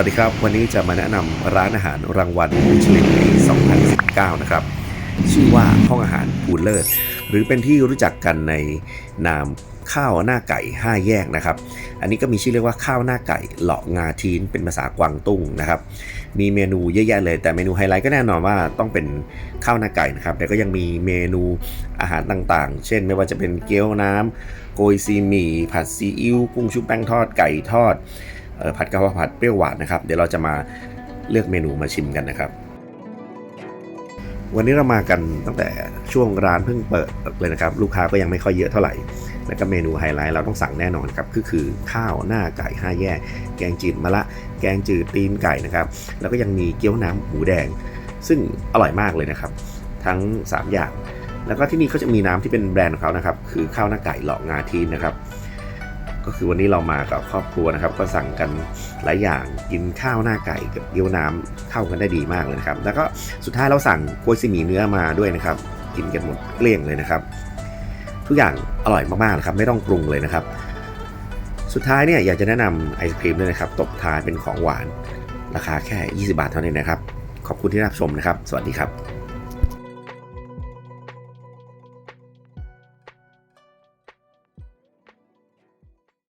วัสดีครับ วันนี้จะมาแนะนำร้านอาหารรางวัลมิชลินปี 2019 นะครับ ชื่อว่าห้องอาหารภูเลิศหรือเป็นที่รู้จักกันในนามข้าวหน้าไก่ 5 แยกนะครับ อันนี้ก็มีชื่อเรียกว่าข้าวหน้าไก่เหลาะงาทีนเป็นภาษากวางตุ้งนะครับ มีเมนูเยอะแยะเลย แต่เมนูไฮไลท์ก็แน่นอนว่าต้องเป็นข้าวหน้าไก่นะครับ แต่ก็ยังมีเมนูอาหารต่างๆ เช่น ไม่ว่าจะเป็นเกี๊ยวน้ำโกยซีหมี่ผัดซีอิ๊วกุ้งชุบแป้งทอดไก่ทอด ผัดกะเพราผัดเปรี้ยวหวานนะครับ เดี๋ยวเราจะมาเลือกเมนูมาชิมกันนะครับ วันนี้เรามากันตั้งแต่ช่วงร้านเพิ่งเปิดเลยนะครับ ลูกค้าก็ยังไม่ค่อยเยอะเท่าไหร่ แล้วก็เมนูไฮไลท์เราต้องสั่งแน่นอนครับก็คือข้าวหน้าไก่5แยกแกงจืดมะละ แกงจืดตีนไก่นะครับ แล้วก็ยังมีเกี๊ยวน้ำหมูแดง ซึ่งอร่อยมากเลยนะครับ ทั้ง 3 อย่างแล้วก็ที่นี่เขาจะมีน้ำที่เป็นแบรนด์ของเขานะครับ คือข้าวหน้าไก่หลาะงาทีนนะครับ ก็คือวันนี้เรามากับครอบครัวนะครับ ก็สั่งกันหลายอย่างกินข้าวหน้าไก่กับเกี๊ยวน้ำเข้ากันได้ดีมากเลยนะครับ แล้วก็สุดท้ายเราสั่งโกยซีหมี่เนื้อมาด้วยนะครับ กินกันหมดเกลี้ยงเลยนะครับ ทุกอย่างอร่อยมากๆนะครับ ไม่ต้องปรุงเลยนะครับ สุดท้ายเนี่ยอยากจะแนะนำไอศครีมด้วยนะครับ ตบท้ายเป็นของหวาน ราคาแค่ 20 บาทเท่านั้นนะครับ ขอบคุณที่รับชมนะครับ สวัสดีครับ